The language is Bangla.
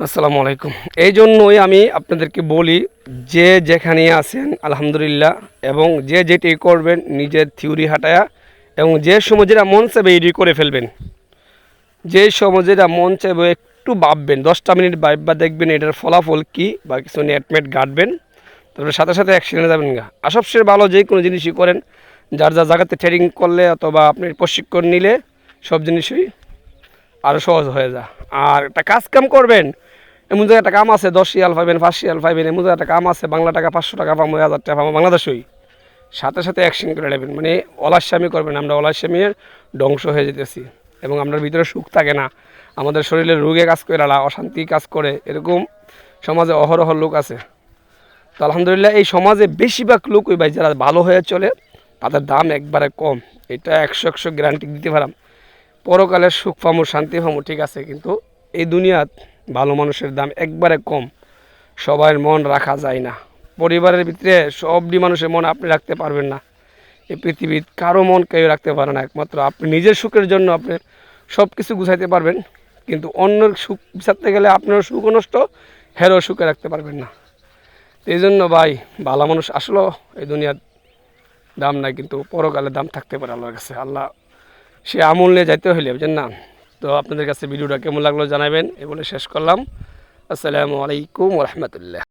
আসসালামু আলাইকুম। এই জন্যই আমি আপনাদেরকে বলি, যে যেখানে আছেন, আলহামদুলিল্লাহ, এবং যে যেটি করবেন, নিজের থিওরি হাঁটায়া, এবং যে যেটা মন চাইবে এটি করে ফেলবেন। যে যেটা মন চাইবে একটু ভাববেন, দশটা মিনিট ভাববা দেখবেন এটার ফলাফল কী বা কিছু নেটমেট গাটবেন তারপরে সাথে সাথে অ্যাক্সিডেন্টে যাবেন গা। আর সবচেয়ে ভালো যে কোনো জিনিসই করেন, যার যার জায়গাতে ট্রেনিং করলে অথবা আপনি প্রশিক্ষণ নিলে সব জিনিসই আরও সহজ হয়ে যা আর একটা কাজ কাম করবেন এমন জায়গায় একটা কাম আছে, দশ শিয়াল পাইবেন, পাঁচ শিয়াল পাইবেন, এমন জায়গায় একটা কাম আছে, বাংলা টাকা পাঁচশো টাকা পাবো হাজার টাকা পাবো, বাংলাদেশই। সাথে সাথে অ্যাকশন করে নেবেন মানে অলাস্যামি করবেন, আমরা অলাস্যামির ধ্বংস হয়ে যেতেছি। এবং আপনার ভিতরে সুখ থাকে না। আমাদের শরীরে রোগে কাজ করে আলা অশান্তি কাজ করে, এরকম সমাজে অহরহ লোক আছে। তো আলহামদুলিল্লাহ, এই সমাজে বেশিরভাগ লোক ওই ভাই, যারা ভালো হয়ে চলে, তাদের দাম একবারে কম। এটা একশো একশো গ্যারান্টি দিতে পারাম। পরকালের সুখ পামু, শান্তি পামু, ঠিক আছে, কিন্তু এই দুনিয়াত ভালো মানুষের দাম একবারে কম সবার মন রাখা যায় না। পরিবারের ভিতরে সবটি মানুষের মন আপনি রাখতে পারবেন না। এই পৃথিবীর কারও মন কেউ রাখতে পারে না, একমাত্র আপনি নিজের সুখের জন্য আপনি সব কিছু গুছাইতে পারবেন, কিন্তু অন্যের সুখ বিচারতে গেলে আপনার সুখও নষ্ট হেরো সুখে রাখতে পারবেন না। এই জন্য ভাই, ভালো মানুষ আসলো, এই দুনিয়ার দাম নাই, কিন্তু পরকালে দাম থাকতে পারে আল্লাহর কাছে। আল্লাহ, সে আমূল নিয়ে যাইতে হইলে বুঝছেন না? তো আপনাদের কাছে ভিডিওটা কেমন লাগল জানাবেন এ বলে শেষ করলাম। আসসালামু আলাইকুম রহমতুল্লাহ।